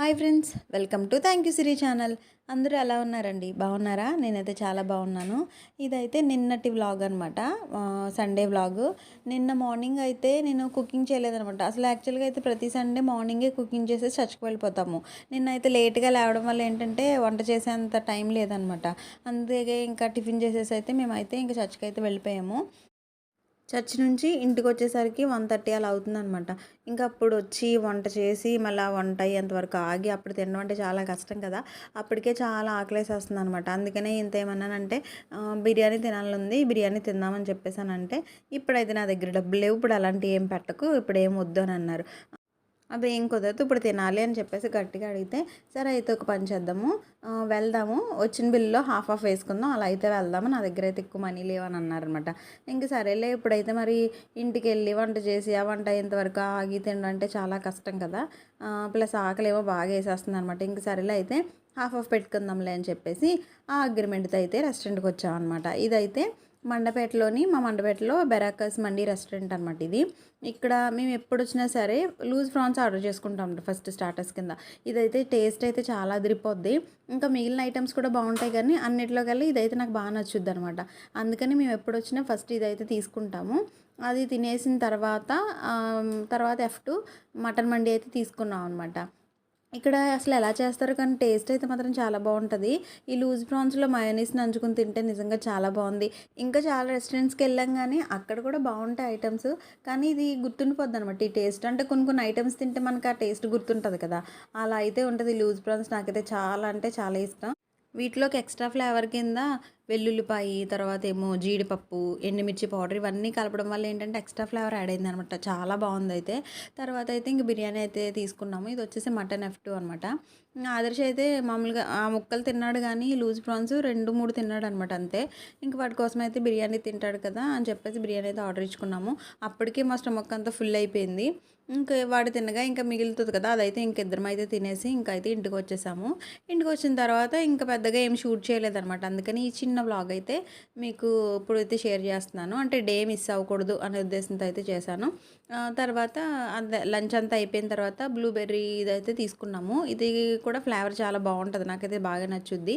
Hi friends welcome to thank you Siri channel. అందరూ ఎలా ఉన్నారండి? బాగున్నారా? నేనైతే చాలా బాగున్నాను. ఇదైతే నిన్నటి వ్లాగ్ అనమాట సండే వ్లాగ్ నిన్న మార్నింగ్ అయితే నేను కుకింగ్ చేయలేదనమాట అసలు యాక్చువల్గా అయితే ప్రతి సండే మార్నింగే కుకింగ్ చేసి చర్చ్కి వెళ్ళిపోతాము. నిన్న అయితే లేట్గా లేవడం వల్ల ఏంటంటే వంట చేసేంత టైం లేదనమాట అందుకే ఇంకా టిఫిన్ చేసేసి అయితే మేమైతే ఇంకా చర్చ్కి అయితే వెళ్ళిపోయాము. చర్చ్ నుంచి ఇంటికి వచ్చేసరికి వన్ థర్టీ అలా అవుతుందనమాట ఇంకా అప్పుడు వచ్చి వంట చేసి మళ్ళీ వంట అయ్యేంతవరకు ఆగి అప్పుడు తినడం అంటే చాలా కష్టం కదా. అప్పటికే చాలా ఆకలేసేస్తుంది అనమాట అందుకనే ఇంత ఏమన్నానంటే బిర్యానీ తినాలని బిర్యానీ తిందామని చెప్పేసానంటే ఇప్పుడైతే నా దగ్గర డబ్బులు లేవు ఇప్పుడు అలాంటివి ఏం పెట్టకు ఇప్పుడు ఏం వద్దు అని అన్నారు. అదే ఏం కుదరదు. ఇప్పుడు తినాలి అని చెప్పేసి గట్టిగా అడిగితే సరే అయితే ఒక పని చేద్దాము. వెళ్దాము. వచ్చిన బిల్లులో హాఫ్ ఆఫ్ వేసుకుందాం. అలా అయితే వెళ్దాము. నా దగ్గర అయితే ఎక్కువ మనీ లేవని అన్నారనమాట ఇంక సరేలే ఇప్పుడైతే మరి ఇంటికి వెళ్ళి వంట చేసి ఆ వంట అయ్యేంతవరకు ఆగి తినడం అంటే చాలా కష్టం కదా. ప్లస్ ఆకలి ఏమో బాగా వేసేస్తుంది అనమాట ఇంక సరేలే అయితే హాఫ్ ఆఫ్ పెట్టుకుందాంలే అని చెప్పేసి ఆ అగ్రిమెంట్తో అయితే రెస్టారెంట్కి వచ్చామన్నమాట. ఇదైతే మండపేటలోని మా మండపేటలో బెరాకస్ మండి రెస్టారెంట్ అనమాట ఇది. ఇక్కడ మేము ఎప్పుడు వచ్చినా సరే లూజ్ ఫ్రాన్స్ ఆర్డర్ చేసుకుంటాం ఫస్ట్ స్టార్టర్స్ కింద. ఇదైతే టేస్ట్ అయితే చాలా అదిరిపోద్ది. ఇంకా మిగిలిన ఐటమ్స్ కూడా బాగుంటాయి కానీ అన్నిట్లో కల్లా ఇదైతే నాకు బాగా నచ్చుద్ది అనమాట అందుకని మేము ఎప్పుడు వచ్చినా ఫస్ట్ ఇదైతే తీసుకుంటాము. అది తినేసిన తర్వాత తర్వాత ఎఫ్ టూ మటన్ మండి అయితే తీసుకున్నాం అనమాట ఇక్కడ అసలు ఎలా చేస్తారు కానీ టేస్ట్ అయితే మాత్రం చాలా బాగుంటుంది. ఈ లూజ్ ప్రాన్స్లో మయోనీస్ నంచుకుని తింటే నిజంగా చాలా బాగుంది. ఇంకా చాలా రెస్టారెంట్స్కి వెళ్ళాం కానీ అక్కడ కూడా బాగుంటాయి ఐటమ్స్ కానీ ఇది గుర్తుండిపోద్ది అనమాట ఈ టేస్ట్ అంటే కొన్ని కొన్ని ఐటమ్స్ తింటే మనకు ఆ టేస్ట్ గుర్తుంటుంది కదా. అలా అయితే ఉంటుంది లూజ్ ప్రాన్స్. నాకైతే చాలా అంటే చాలా ఇష్టం. వీటిలోకి ఎక్స్ట్రా ఫ్లేవర్ కింద వెల్లుల్లిపాయి తర్వాత ఏమో జీడిపప్పు ఎండుమిర్చి పౌడర్ ఇవన్నీ కలపడం వల్ల ఏంటంటే ఎక్స్ట్రా ఫ్లేవర్ యాడ్ అయింది అనమాట చాలా బాగుంది అయితే. తర్వాత అయితే ఇంక బిర్యానీ అయితే తీసుకున్నాము. ఇది వచ్చేసి మటన్ ఎఫ్ టూ అనమాట. ఆదర్శ అయితే మామూలుగా ఆ ముక్కలు తిన్నాడు కానీ లూజ్ ప్రాన్స్ రెండు మూడు తిన్నాడు అనమాట అంతే. ఇంక వాటి కోసం అయితే బిర్యానీ తింటాడు కదా అని చెప్పేసి బిర్యానీ అయితే ఆర్డర్ ఇచ్చుకున్నాము. అప్పటికే మా స్టమక్ అంతా ఫుల్ అయిపోయింది. ఇంకా వాడు తినగా ఇంకా మిగులుతుంది కదా అదైతే ఇంక ఇద్దరం అయితే తినేసి ఇంకైతే అయితే ఇంటికి వచ్చేసాము. ఇంటికి వచ్చిన తర్వాత ఇంకా పెద్దగా ఏం షూట్ చేయలేదన్నమాట అందుకని ఈ చిన్న వ్లాగ్ అయితే మీకు ఇప్పుడు అయితే షేర్ చేస్తున్నాను. అంటే డే మిస్ అవ్వకూడదు అనే ఉద్దేశంతో అయితే చేశాను. తర్వాత అదే లంచ్ అంతా అయిపోయిన తర్వాత బ్లూబెర్రీ ఇదైతే తీసుకున్నాము. ఇది కూడా ఫ్లేవర్ చాలా బాగుంటుంది. నాకైతే బాగా నచ్చుద్ది.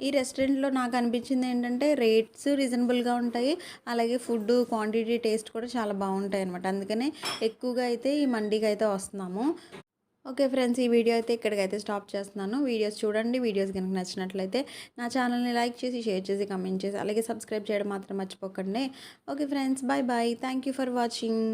ఈ రెస్టారెంట్లో నాకు అనిపించింది ఏంటంటే రేట్స్ రీజనబుల్గా ఉంటాయి. అలాగే ఫుడ్ క్వాంటిటీ టేస్ట్ కూడా చాలా బాగుంటాయి అనమాట అందుకనే ఎక్కువగా అయితే ఈ మండీకి అయితే వస్తున్నాము. ఓకే ఫ్రెండ్స్ ఈ వీడియో అయితే ఇక్కడికైతే స్టాప్ చేస్తున్నాను. వీడియోస్ చూడండి వీడియోస్ కనుక నచ్చినట్లయితే నా ఛానల్ని లైక్ చేసి షేర్ చేసి కమెంట్ చేసి అలాగే సబ్స్క్రైబ్ చేయడం మాత్రం మర్చిపోకండి. Okay friends bye bye thank for watching.